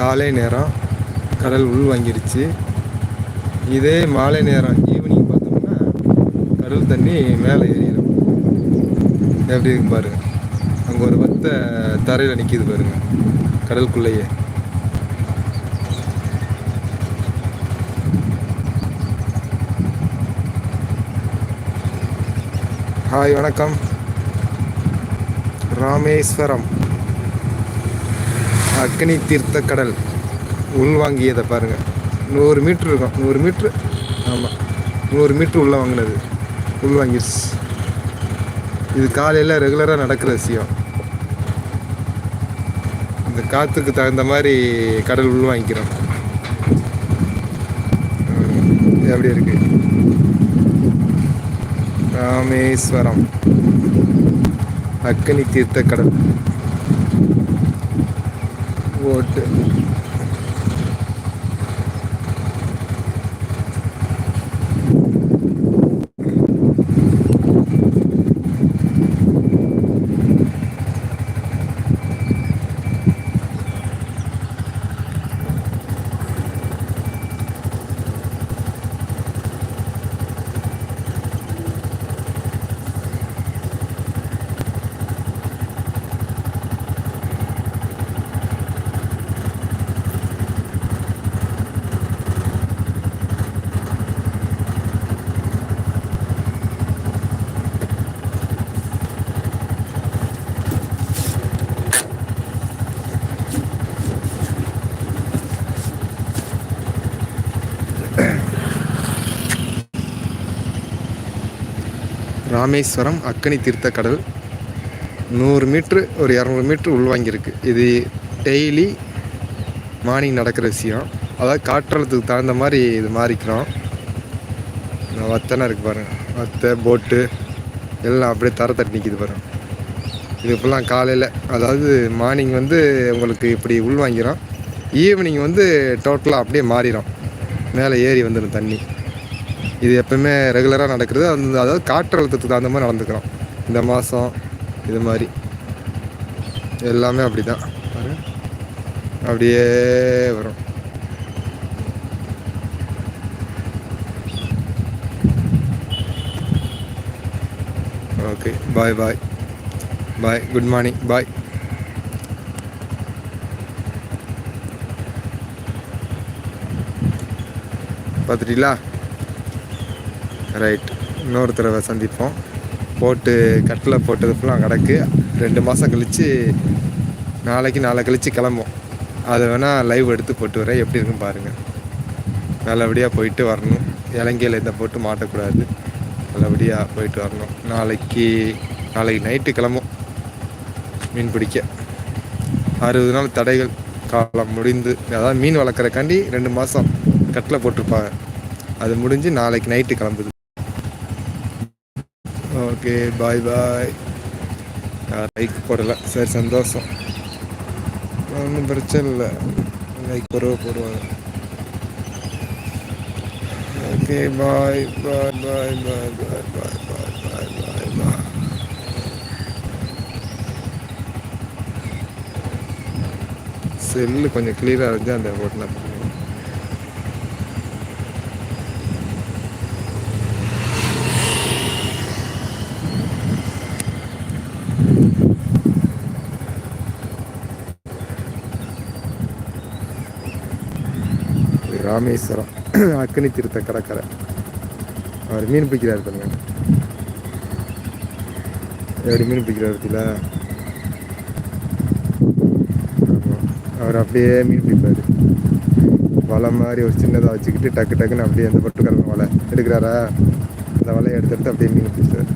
காலை நேரம் கடல் உள் வாங்கிருச்சு. இதே மாலை நேரம் ஈவினிங் பார்த்தோம்னா கடல் தண்ணி மேலே ஏறிடும். எப்படி இருக்கு பாருங்க. அங்கே ஒரு வத்த தரையில் நிற்கிது பாருங்க. கடலுக்குள்ளேயே. ஹாய் வணக்கம். ராமேஸ்வரம். அக்னி தீர்த்த கடல். உள்வாங்கியதை பாருங்கள் நூறு மீட்ரு இருக்கும். நூறு மீட்ரு ஆமாம் நூறு மீட்ரு உள்ளே வாங்கினது. உள்வாங்கிடுச்சு இது காலையில் ரெகுலராக நடக்கிற விஷயம். இந்த காற்றுக்கு தகுந்த மாதிரி கடல் உள்வாங்கிக்கிறோம் எப்படி இருக்கு? ராமேஸ்வரம். அக்கனி தீர்த்த கடல். വോട്ട് ராமேஸ்வரம் அக்கனி தீர்த்த கடல். நூறு மீட்ரு ஒரு இரநூறு மீட்ரு உள்வாங்கியிருக்கு. இது டெய்லி மார்னிங் நடக்கிற விஷயம். அதாவது காற்றழுத்துக்கு தகுந்த மாதிரி இது மாறிக்கிறோம். வத்தனை இருக்குது பாருங்கள் வத்தை போட்டு எல்லாம் அப்படியே தர தட்டி நிற்கிது பாருங்க. இது இப்போல்லாம் காலையில் அதாவது மார்னிங் வந்து உங்களுக்கு இப்படி உள்வாங்கிறோம் ஈவினிங் வந்து டோட்டலாக அப்படியே மாறிடும் மேலே ஏறி வந்துடும் தண்ணி. இது எப்பவுமே ரெகுலராக நடக்கிறது. அந்த அதாவது காற்றழுத்தத்துக்கு தகுந்த மாதிரி நடந்துக்கிறோம் இந்த மாதம் இது மாதிரி. எல்லாமே அப்படி தான் அப்படியே வரும். Okay bye bye bye good morning பாய் பார்த்துட்டீங்களா? ரைட் இன்னொரு தடவை சந்திப்போம். போட்டு கட்டில் போட்டது ஃபுல்லாக கிடக்கு. ரெண்டு மாதம் கழித்து நாளைக்கு நாளை கழித்து கிளம்பும் அதை வேணால் லைவ் எடுத்து போட்டு வரேன். எப்படி இருக்குன்னு பாருங்கள் நல்லபடியாக போயிட்டு வரணும். இலங்கையில் இதை போட்டு மாட்டக்கூடாது. நல்லபடியாக போயிட்டு வரணும். நாளைக்கு நாளைக்கு நைட்டு கிளம்பும். மீன் பிடிக்க. அறுபது நாள் தடைகள். காலம் முடிந்து அதாவது மீன் வளர்க்குறக்காண்டி ரெண்டு மாதம் கட்டில் போட்டிருப்பாங்க. அது முடிஞ்சு நாளைக்கு நைட்டு கிளம்புது. ஓகே பாய் பாய் லைக் போடலை சரி சந்தோஷம் ஒன்றும் பிரச்சனை இல்லை லைக் போடுவ போடுவாங்க okay bye bye bye bye bye bye bye bye bye பாய் செல்லு கொஞ்சம் கிளியராக இருந்துச்சு அந்த போட்டில் ராமேஸ்வரம். அக்னி தீர்த்த கடற்கரை. அவர் மீன் பிடிக்கிறார் பாருங்க. எப்படி மீன் பிடிக்கிறார் இடத்துல அவர் அப்படியே மீன் பிடிப்பார். வலை மாதிரி ஒரு சின்னதாக வச்சுக்கிட்டு டக்கு டக்குன்னு அப்படியே அந்த பட்டுக்காரங்க வலை எடுக்கிறாரா? அந்த வலையை எடுத்து எடுத்து அப்படியே மீன் பிடிச்சார்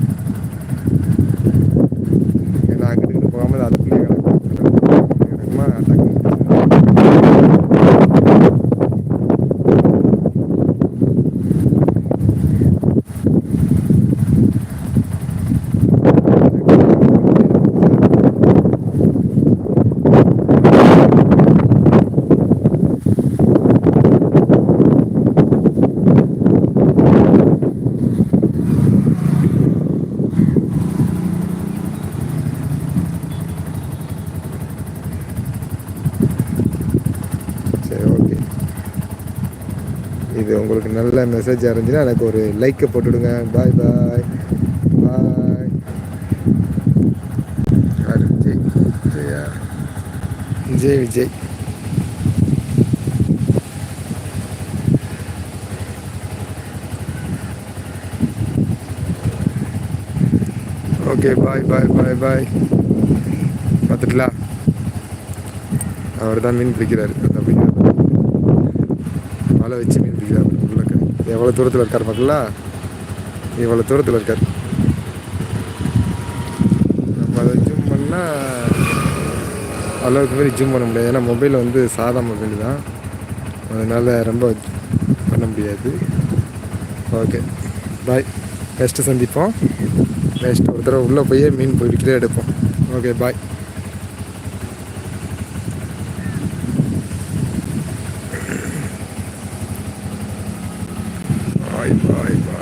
இது உங்களுக்கு நல்ல மெசேஜாக இருந்துச்சுன்னா எனக்கு ஒரு லைக்கை போட்டுவிடுங்க பாய் பாய் பாய் யார்? Vijay. Vijaya? Vijay Vijay. Okay bye bye bye bye பார்த்துட்டலா அவர் தான் மீன் பிடிக்கிறாரு. வலை வச்சு மீன் பிடிக்கிறார் உள்ளக்க எவ்வளோ தூரத்தில் இருக்கார் மக்களா இவ்வளோ தூரத்தில் இருக்கார். நம்ம அதை ஜூம் பண்ணால் அளவுக்கு மாரி ஜூம் பண்ண முடியாது. ஏன்னா மொபைல் வந்து சாதா மொபைல் தான். அதனால் ரொம்ப பண்ண முடியாது. ஓகே பாய் நெக்ஸ்ட்டு சந்திப்போம். நெக்ஸ்ட் ஒரு தடவை உள்ளே போய் மீன் பிடிக்கிறே எடுப்போம். ஓகே பாய் பாய் பாய் பாய்